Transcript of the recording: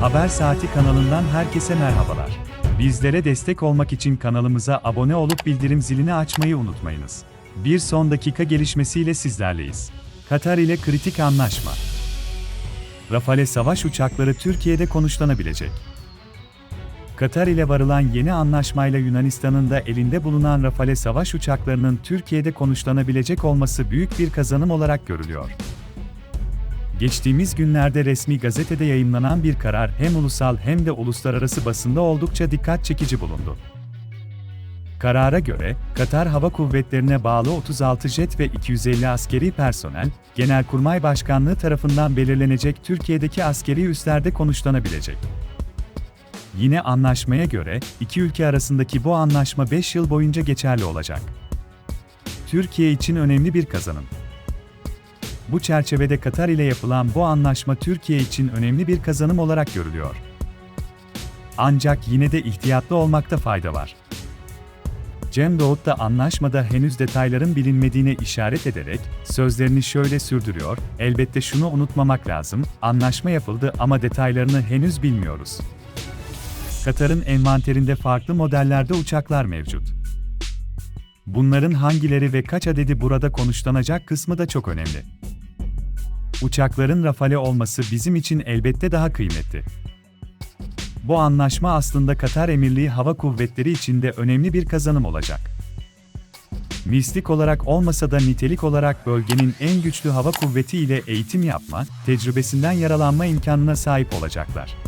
Haber Saati kanalından herkese merhabalar. Bizlere destek olmak için kanalımıza abone olup bildirim zilini açmayı unutmayınız. Bir son dakika gelişmesiyle sizlerleyiz. Katar ile kritik anlaşma. Rafale savaş uçakları Türkiye'de konuşlanabilecek. Katar ile varılan yeni anlaşmayla Yunanistan'ın da elinde bulunan Rafale savaş uçaklarının Türkiye'de konuşlanabilecek olması büyük bir kazanım olarak görülüyor. Geçtiğimiz günlerde resmi gazetede yayımlanan bir karar hem ulusal hem de uluslararası basında oldukça dikkat çekici bulundu. Karara göre, Katar Hava Kuvvetleri'ne bağlı 36 jet ve 250 askeri personel, Genelkurmay Başkanlığı tarafından belirlenecek Türkiye'deki askeri üslerde konuşlanabilecek. Yine anlaşmaya göre, iki ülke arasındaki bu anlaşma 5 yıl boyunca geçerli olacak. Türkiye için önemli bir kazanım. Bu çerçevede Katar ile yapılan bu anlaşma Türkiye için önemli bir kazanım olarak görülüyor. Ancak yine de ihtiyatlı olmakta fayda var. Cem Davut da anlaşmada henüz detayların bilinmediğine işaret ederek sözlerini şöyle sürdürüyor: "Elbette şunu unutmamak lazım. Anlaşma yapıldı ama detaylarını henüz bilmiyoruz." Katar'ın envanterinde farklı modellerde uçaklar mevcut. Bunların hangileri ve kaç adedi burada konuşlanacak kısmı da çok önemli. Uçakların Rafale olması bizim için elbette daha kıymetli. Bu anlaşma aslında Katar Emirliği Hava Kuvvetleri için de önemli bir kazanım olacak. Mislik olarak olmasa da nitelik olarak bölgenin en güçlü hava kuvveti ile eğitim yapma, tecrübesinden yaralanma imkanına sahip olacaklar.